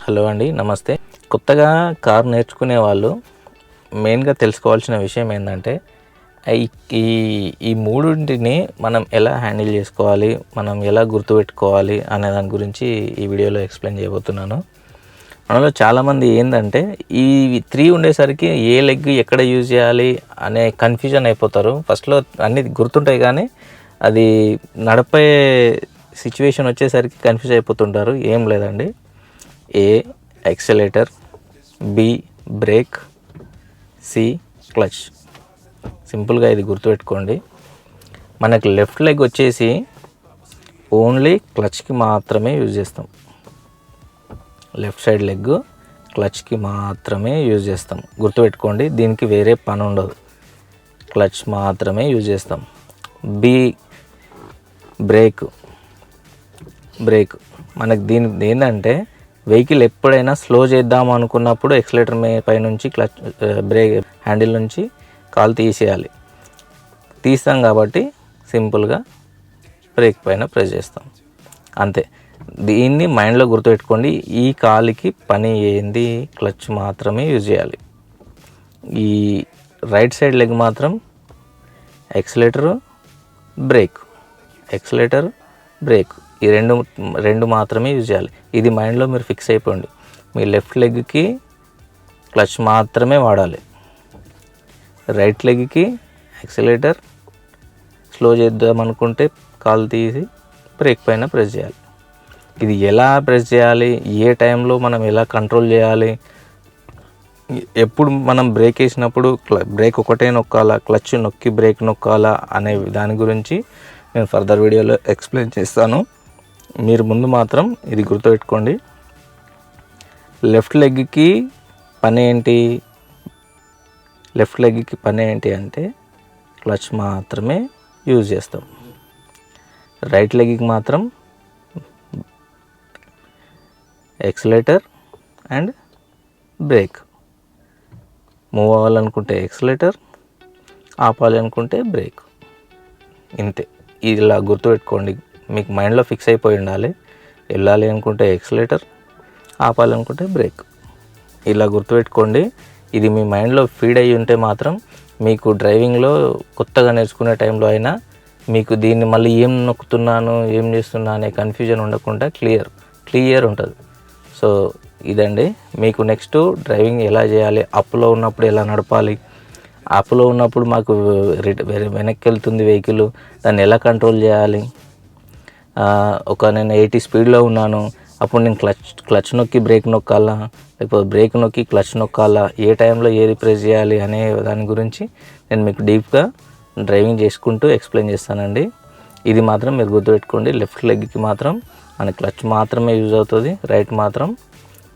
Hello అండి నమస్తే. కొత్తగా కార్ నేర్చుకునే వాళ్ళు మెయిన్గా తెలుసుకోవాల్సిన విషయం ఏంటంటే ఈ- ఈ మూడింటిని మనం ఎలా హ్యాండిల్ చేసుకోవాలి మనం ఎలా గుర్తుపెట్టుకోవాలి అనే దాని గురించి ఈ వీడియోలో ఎక్స్ప్లెయిన్ చేయబోతున్నాను. మనలో చాలామంది ఏంటంటే ఈ త్రీ ఉండేసరికి ఏ లెగ్ ఎక్కడ యూజ్ చేయాలి అనే కన్ఫ్యూజన్ అయిపోతారు. ఫస్ట్లో అన్నీ గుర్తుంటాయి కానీ అది నడపే సిచ్యువేషన్ వచ్చేసరికి కన్ఫ్యూజ్ అయిపోతుంటారు. ఏం లేదండి. A accelerator B brake C clutch. సింపుల్గా ఇది గుర్తుపెట్టుకోండి. మనకి లెఫ్ట్ లెగ్ వచ్చేసి ఓన్లీ క్లచ్కి మాత్రమే యూజ్ చేస్తాం. లెఫ్ట్ సైడ్ లెగ్ క్లచ్కి మాత్రమే యూజ్ చేస్తాం. గుర్తుపెట్టుకోండి దీనికి వేరే పని ఉండదు. క్లచ్ మాత్రమే యూజ్ చేస్తాం. B brake brake. మనకు దీని ఏంటంటే వెహికల్ ఎప్పుడైనా స్లో చేద్దాం అనుకున్నప్పుడు ఎక్సలేటర్ మే పైనుంచి క్లచ్ బ్రేక్ హ్యాండిల్ నుంచి కాలు తీసేయాలి. తీస్తాం కాబట్టి సింపుల్గా బ్రేక్ పైన ప్రెస్ చేస్తాం. అంతే. దీన్ని మైండ్లో గుర్తుపెట్టుకోండి ఈ కాలికి పని ఏంది? క్లచ్ మాత్రమే యూజ్ చేయాలి. ఈ రైట్ సైడ్ లెగ్ మాత్రం ఎక్సలేటరు బ్రేక్. Accelerator brake. ఈ రెండు రెండు మాత్రమే యూజ్ చేయాలి. ఇది మైండ్లో మీరు ఫిక్స్ అయిపోండి. మీ లెఫ్ట్ లెగ్కి క్లచ్ మాత్రమే వాడాలి. Right లెగ్కి accelerator. స్లో చేద్దాం అనుకుంటే కాలు తీసి బ్రేక్ పైన ప్రెస్ చేయాలి. ఇది ఎలా ప్రెస్ చేయాలి? ఏ టైంలో మనం ఎలా కంట్రోల్ చేయాలి? ఎప్పుడు మనం బ్రేక్ వేసినప్పుడు క్ల బ్రేక్ ఒకటే నొక్కాలా? క్లచ్ నొక్కి బ్రేక్ నొక్కాలా? అనే దాని గురించి నేను ఫర్దర్ వీడియోలో ఎక్స్ప్లెయిన్ చేస్తాను. మీరు ముందు మాత్రం ఇది గుర్తుపెట్టుకోండి. లెఫ్ట్ లెగ్కి పని ఏంటి? లెఫ్ట్ లెగ్కి పని ఏంటి అంటే క్లచ్ మాత్రమే యూజ్ చేస్తాం. రైట్ లెగ్కి మాత్రం ఎక్సలేటర్ అండ్ బ్రేక్ మూవ్ అవ్వాలనుకుంటే ఎక్సలేటర్ ఆపాలి అనుకుంటే బ్రేక్ ఇంతే. ఇలా గుర్తుపెట్టుకోండి మీకు మైండ్లో ఫిక్స్ అయిపోయి ఉండాలి. వెళ్ళాలి అనుకుంటే ఎక్సలేటర్ ఆపాలనుకుంటే బ్రేక్. ఇలా గుర్తుపెట్టుకోండి ఇది మీ మైండ్లో ఫీడ్ అయ్యి ఉంటే మాత్రం మీకు డ్రైవింగ్లో కొత్తగా నేర్చుకునే టైంలో అయినా మీకు దీన్ని మళ్ళీ ఏం నొక్కుతున్నాను ఏం చేస్తున్నా అనే కన్ఫ్యూజన్ ఉండకుండా క్లియర్ క్లియర్ ఉంటుంది. సో ఇదండి. మీకు నెక్స్ట్ డ్రైవింగ్ ఎలా చేయాలి అప్లో ఉన్నప్పుడు ఎలా నడపాలి అప్లో ఉన్నప్పుడు మాకు వె- వెనక్కి వెళ్తుంది వెహికల్. దాన్ని ఎలా కంట్రోల్ చేయాలి? ఒక నేను ఎయిటీ స్పీడ్లో ఉన్నాను. అప్పుడు నేను క్లచ్ క్లచ్ నొక్కి బ్రేక్ నొక్కాలా? లేకపోతే బ్రేక్ నొక్కి క్లచ్ నొక్కాలా? ఏ టైంలో ఏది ప్రెస్ చేయాలి అనే దాని గురించి నేను మీకు డీప్గా డ్రైవింగ్ చేసుకుంటూ ఎక్స్ప్లెయిన్ చేస్తానండి. ఇది మాత్రం మీరు గుర్తుపెట్టుకోండి. లెఫ్ట్ లెగ్కి మాత్రం మన క్లచ్ మాత్రమే యూజ్ అవుతుంది. రైట్ మాత్రం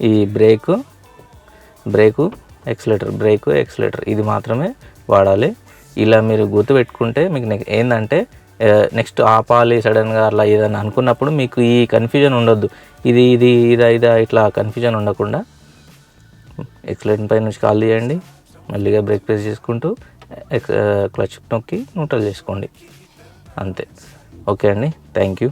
ఈ brake brake accelerator brake accelerator. ఇది మాత్రమే వాడాలి. ఇలా మీరు గుర్తుపెట్టుకుంటే మీకు నెక్ ఏంటంటే నెక్స్ట్ ఆపాలి సడన్గా అలా ఏదైనా అనుకున్నప్పుడు మీకు ఈ కన్ఫ్యూజన్ ఉండొద్దు. ఇది ఇది ఇదా ఇదా ఇట్లా కన్ఫ్యూజన్ ఉండకుండా ఎక్సలేటర్ పై నుంచి కాల్ చేయండి మళ్ళీగా బ్రేక్ ప్రెస్ చేసుకుంటూ ఎక్స్ క్లచ్ నొక్కి న్యూట్రల్ చేసుకోండి. అంతే. ఓకే అండి. Thank you.